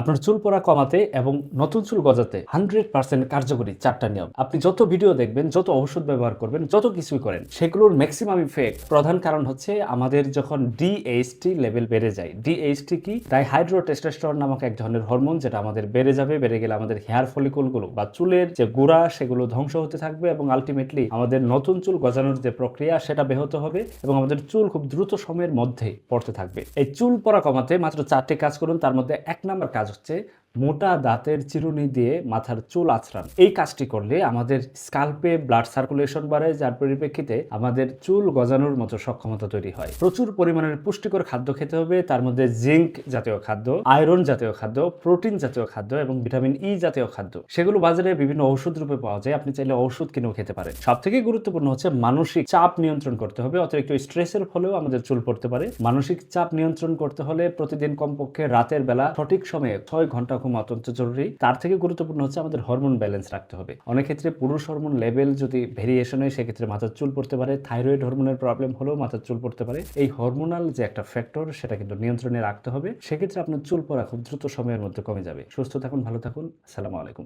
আপনার চুল পড়া কমাতে এবং নতুন চুল গজাতে হান্ড্রেড পার্সেন্ট কার্যকরী চারটা নিয়ম। আপনি যত ভিডিও দেখবেন, যত ঔষধ ব্যবহার করবেন, যত কিছুই করেন, সেগুলোর ম্যাক্সিমাম ইফেক্ট প্রধান কারণ হচ্ছে আমাদের যখন ডিএইচটি লেভেল বেড়ে যায়। ডিএইচটি কি? তাই ডাইহাইড্রোটেস্টোস্টেরন নামক এক ধরনের হরমোন যেটা আমাদের বেড়ে যাবে, বেড়ে গেলে আমাদের হেয়ার ফলিকুলগুলো বা চুলের যে গোড়া, সেগুলো ধ্বংস হতে থাকবে এবং আলটিমেটলি আমাদের নতুন চুল গজানোর যে প্রক্রিয়া, সেটা ব্যাহত হবে এবং আমাদের চুল খুব দ্রুত সময়ের মধ্যে পড়তে থাকবে। এই চুল পড়া কমাতে মাত্র চারটি কাজ করুন, তার মধ্যে এক নাম্বার কাজ হচ্ছে মোটা দাঁতের চিরুনি দিয়ে মাথার চুল আছড়ান। এই কাজটি করলে আমাদের স্কাল্পে ব্লাড সার্কুলেশন বাড়ে, যার পরিপ্রেক্ষিতে আমাদের চুল গজানোর মতো সক্ষমতা তৈরি হয়। প্রচুর পরিমাণের পুষ্টিকর খাদ্য খেতে হবে, তার মধ্যে জিঙ্ক জাতীয় খাদ্য, আয়রন জাতীয় খাদ্য, প্রোটিন জাতীয় খাদ্য এবং ভিটামিন ই জাতীয় খাদ্য। সেগুলো বাজারে বিভিন্ন ঔষধ রূপে পাওয়া যায়, আপনি চাইলে ঔষধ কিনেও খেতে পারেন। সব থেকে গুরুত্বপূর্ণ হচ্ছে মানসিক চাপ নিয়ন্ত্রণ করতে হবে অতিরিক্ত স্ট্রেসের ফলেও আমাদের চুল পড়তে পারে। মানসিক চাপ নিয়ন্ত্রণ করতে হলে প্রতিদিন কমপক্ষে রাতের বেলা সঠিক সময়ে ছয় ঘণ্টা ঘুম অত্যন্ত জরুরি। তার থেকে গুরুত্বপূর্ণ হচ্ছে আমাদের হরমোন ব্যালেন্স রাখতে হবে। অনেক ক্ষেত্রে পুরুষ হরমোন লেভেল যদি ভেরিয়েশন হয়, সেক্ষেত্রে মাথার চুল পড়তে পারে থাইরয়েড হরমোনের প্রবলেম হলেও মাথার চুল পড়তে পারে। এই হরমোনাল যে একটা ফ্যাক্টর সেটা কিন্তু নিয়ন্ত্রণে রাখতে হবে। সেক্ষেত্রে আপনার চুল পড়া খুব দ্রুত সময়ের মধ্যে কমে যাবে। সুস্থ থাকুন, ভালো থাকুন। আসসালামু আলাইকুম।